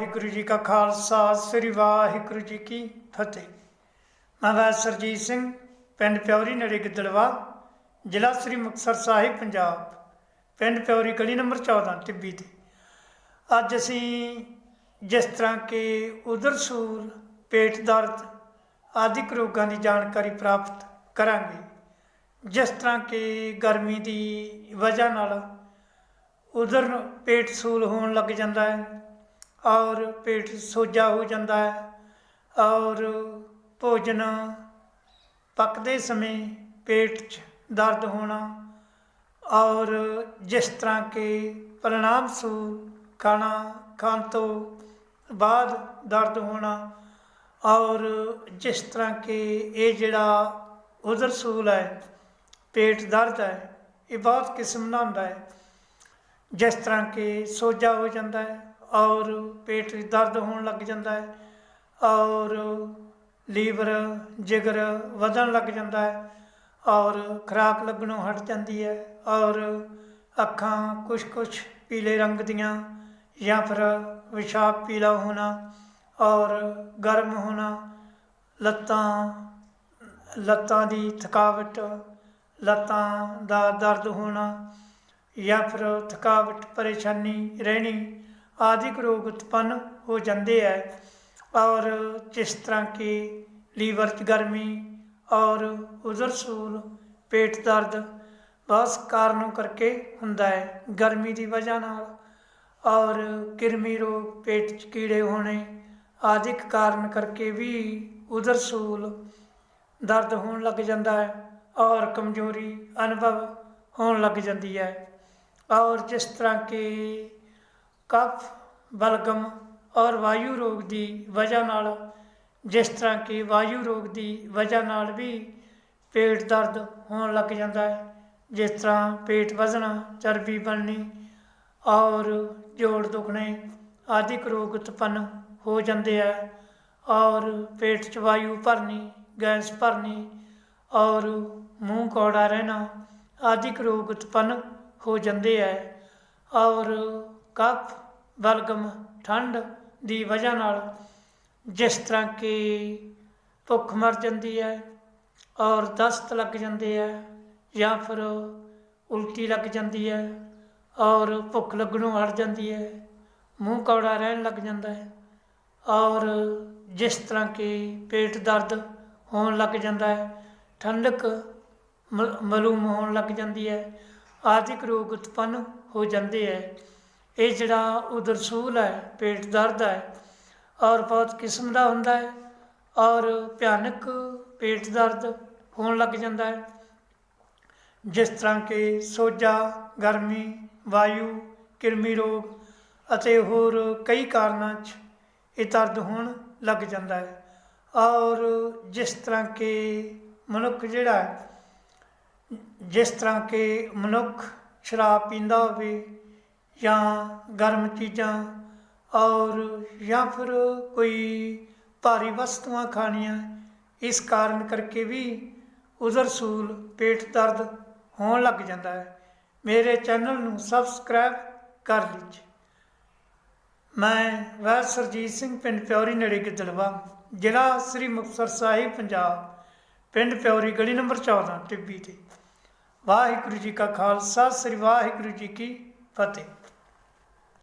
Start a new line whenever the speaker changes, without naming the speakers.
ਵਾਹਿਗੁਰੂ ਜੀ ਕਾ ਖਾਲਸਾ, ਸ੍ਰੀ ਵਾਹਿਗੁਰੂ ਜੀ ਕੀ ਫਤਿਹ। ਮੈਂ ਵੈਦ ਸਿੰਘ, ਪਿੰਡ ਪਿਉਰੀ ਨੇੜੇ ਗਿੱਦੜਵਾ, ਜ਼ਿਲ੍ਹਾ ਸ੍ਰੀ ਮੁਕਤਸਰ ਸਾਹਿਬ, ਪੰਜਾਬ। ਪਿੰਡ ਪਿਉਰੀ ਗਲੀ ਨੰਬਰ 14 ਟਿੱਬੀ ਤੇ। ਅੱਜ ਅਸੀਂ ਜਿਸ ਤਰ੍ਹਾਂ ਕਿ ਉਦਰ ਸੂਲ, ਪੇਟ ਦਰਦ ਆਦਿਕ ਰੋਗਾਂ ਦੀ ਜਾਣਕਾਰੀ ਪ੍ਰਾਪਤ ਕਰਾਂਗੇ, ਜਿਸ ਤਰ੍ਹਾਂ ਕਿ ਗਰਮੀ ਦੀ ਵਜ੍ਹਾ ਨਾਲ ਉਧਰ ਪੇਟ ਸੂਲ ਹੋਣ ਲੱਗ ਜਾਂਦਾ ਹੈ ਔਰ ਪੇਟ ਸੋਜਾ ਹੋ ਜਾਂਦਾ ਹੈ ਔਰ ਭੋਜਨ ਪੱਕਦੇ ਸਮੇਂ ਪੇਟ 'ਚ ਦਰਦ ਹੋਣਾ ਔਰ ਜਿਸ ਤਰ੍ਹਾਂ ਕਿ ਪ੍ਰਣਾਮ ਸੂਲ ਖਾਣਾ ਖਾਣ ਤੋਂ ਬਾਅਦ ਦਰਦ ਹੋਣਾ ਔਰ ਜਿਸ ਤਰ੍ਹਾਂ ਕਿ ਇਹ ਜਿਹੜਾ ਉਦਰ ਸੂਲ ਹੈ, ਪੇਟ ਦਰਦ ਹੈ, ਇਹ ਬਹੁਤ ਕਿਸਮ ਦਾ ਹੁੰਦਾ ਹੈ। ਜਿਸ ਤਰ੍ਹਾਂ ਕਿ ਸੋਜਾ ਹੋ ਜਾਂਦਾ ਹੈ ਔਰ ਪੇਟ ਵਿੱਚ ਦਰਦ ਹੋਣ ਲੱਗ ਜਾਂਦਾ ਹੈ ਔਰ ਲੀਵਰ, ਜਿਗਰ ਵਧਣ ਲੱਗ ਜਾਂਦਾ ਹੈ ਔਰ ਖਰਾਕ ਲੱਗਣੋਂ ਹਟ ਜਾਂਦੀ ਹੈ ਔਰ ਅੱਖਾਂ ਕੁਛ ਕੁਛ ਪੀਲੇ ਰੰਗ ਦੀਆਂ ਜਾਂ ਫਿਰ ਵਿਸ਼ਾਬ ਪੀਲਾ ਹੋਣਾ ਔਰ ਗਰਮ ਹੋਣਾ, ਲੱਤਾਂ ਲੱਤਾਂ ਦੀ ਥਕਾਵਟ, ਲੱਤਾਂ ਦਾ ਦਰਦ ਹੋਣਾ ਜਾਂ ਫਿਰ ਥਕਾਵਟ, ਪਰੇਸ਼ਾਨੀ ਰਹਿਣੀ ਆਦਿਕ ਰੋਗ ਉਤਪੰਨ ਹੋ ਜਾਂਦੇ ਹੈ ਔਰ ਜਿਸ ਤਰ੍ਹਾਂ ਕਿ ਲੀਵਰ 'ਚ ਗਰਮੀ ਔਰ ਉਦਰ ਸੂਲ, ਪੇਟ ਦਰਦ ਬਹੁਤ ਕਾਰਨੋਂ ਕਰਕੇ ਹੁੰਦਾ ਹੈ ਗਰਮੀ ਦੀ ਵਜ੍ਹਾ ਨਾਲ ਔਰ ਕਿਰਮੀ ਰੋਗ ਪੇਟ 'ਚ ਕੀੜੇ ਹੋਣੇ ਆਦਿਕ ਕਾਰਨ ਕਰਕੇ ਵੀ ਉਦਰ ਸੂਲ ਦਰਦ ਹੋਣ ਲੱਗ ਜਾਂਦਾ ਹੈ ਔਰ ਕਮਜ਼ੋਰੀ ਅਨੁਭਵ ਹੋਣ ਲੱਗ ਜਾਂਦੀ ਹੈ ਔਰ ਜਿਸ ਤਰ੍ਹਾਂ ਕਿ ਕਫ, ਬਲਗਮ ਔਰ ਵਾਯੂ ਰੋਗ ਦੀ ਵਜ੍ਹਾ ਨਾਲ, ਜਿਸ ਤਰ੍ਹਾਂ ਕਿ ਵਾਯੂ ਰੋਗ ਦੀ ਵਜ੍ਹਾ ਨਾਲ ਵੀ ਪੇਟ ਦਰਦ ਹੋਣ ਲੱਗ ਜਾਂਦਾ ਹੈ, ਜਿਸ ਤਰ੍ਹਾਂ ਪੇਟ ਵਜ਼ਣਾ ਚਰਬੀ ਬਣਨੀ ਔਰ ਜੋੜ ਦੁਖਣੇ ਆਦਿਕ ਰੋਗ ਉਤਪੰਨ ਹੋ ਜਾਂਦੇ ਆ ਔਰ ਪੇਟ 'ਚ ਵਾਯੂ ਭਰਨੀ, ਗੈਸ ਭਰਨੀ ਔਰ ਮੂੰਹ ਕੌੜਾ ਰਹਿਣਾ ਆਦਿਕ ਰੋਗ ਉਤਪੰਨ ਹੋ ਜਾਂਦੇ ਹੈ ਔਰ ਕਫ, ਵਲਗਮ, ਠੰਡ ਦੀ ਵਜ੍ਹਾ ਨਾਲ ਜਿਸ ਤਰ੍ਹਾਂ ਕਿ ਭੁੱਖ ਮਰ ਜਾਂਦੀ ਹੈ ਔਰ ਦਸਤ ਲੱਗ ਜਾਂਦੇ ਹੈ ਜਾਂ ਫਿਰ ਉਲਟੀ ਲੱਗ ਜਾਂਦੀ ਹੈ ਔਰ ਭੁੱਖ ਲੱਗਣੋਂ ਹਟ ਜਾਂਦੀ ਹੈ, ਮੂੰਹ ਕੌੜਾ ਰਹਿਣ ਲੱਗ ਜਾਂਦਾ ਹੈ ਔਰ ਜਿਸ ਤਰ੍ਹਾਂ ਕਿ ਪੇਟ ਦਰਦ ਹੋਣ ਲੱਗ ਜਾਂਦਾ ਹੈ, ਠੰਡਕ ਮ- ਮਾਲੂਮ ਹੋਣ ਲੱਗ ਜਾਂਦੀ ਹੈ, ਆਦਿਕ ਰੋਗ ਉਤਪੰਨ ਹੋ ਜਾਂਦੇ ਹੈ। ਇਹ ਜਿਹੜਾ ਉਦਰਸੂਲ ਹੈ, ਪੇਟ ਦਰਦ ਹੈ, ਔਰ ਬਹੁਤ ਕਿਸਮ ਦਾ ਹੁੰਦਾ ਹੈ, ਔਰ ਭਿਆਨਕ ਪੇਟ ਦਰਦ ਹੋਣ ਲੱਗ ਜਾਂਦਾ ਹੈ। ਜਿਸ ਤਰ੍ਹਾਂ ਕਿ ਸੋਜਾ, ਗਰਮੀ, ਵਾਯੂ, ਕਿਰਮੀ ਰੋਗ ਅਤੇ ਹੋਰ ਕਈ ਕਾਰਨਾਂ 'ਚ ਇਹ ਦਰਦ ਹੋਣ ਲੱਗ ਜਾਂਦਾ ਹੈ। ਔਰ ਜਿਸ ਤਰ੍ਹਾਂ ਕਿ ਮਨੁੱਖ ਜਿਹੜਾ ਜਿਸ ਤਰ੍ਹਾਂ ਕਿ ਮਨੁੱਖ ਸ਼ਰਾਬ ਪੀਂਦਾ ਹੋਵੇ ਜਾਂ ਗਰਮ ਚੀਜ਼ਾਂ ਔਰ ਜਾਂ ਫਿਰ ਕੋਈ ਭਾਰੀ ਵਸਤੂਆਂ ਖਾਣੀਆਂ, ਇਸ ਕਾਰਨ ਕਰਕੇ ਵੀ ਉਜ਼ਰ ਸੂਲ ਪੇਟ ਦਰਦ ਹੋਣ ਲੱਗ ਜਾਂਦਾ ਹੈ। ਮੇਰੇ ਚੈਨਲ ਨੂੰ ਸਬਸਕ੍ਰਾਈਬ ਕਰ ਲੀਜੀਏ ਮੈਂ ਵੈਦ ਸਰਜੀਤ ਸਿੰਘ, ਪਿੰਡ ਪਿਉਰੀ ਨੇੜੇ ਗਿੱਦੜਵਾ, ਜ਼ਿਲ੍ਹਾ ਸ੍ਰੀ ਮੁਕਤਸਰ ਸਾਹਿਬ, ਪੰਜਾਬ, ਪਿੰਡ ਪਿਉਰੀ ਗਲੀ ਨੰਬਰ 14 ਟਿੱਬੀ ਤੇ। ਵਾਹਿਗੁਰੂ ਜੀ ਕਾ ਖਾਲਸਾ, ਸ੍ਰੀ ਵਾਹਿਗੁਰੂ ਜੀ ਕੀ ફતેહ.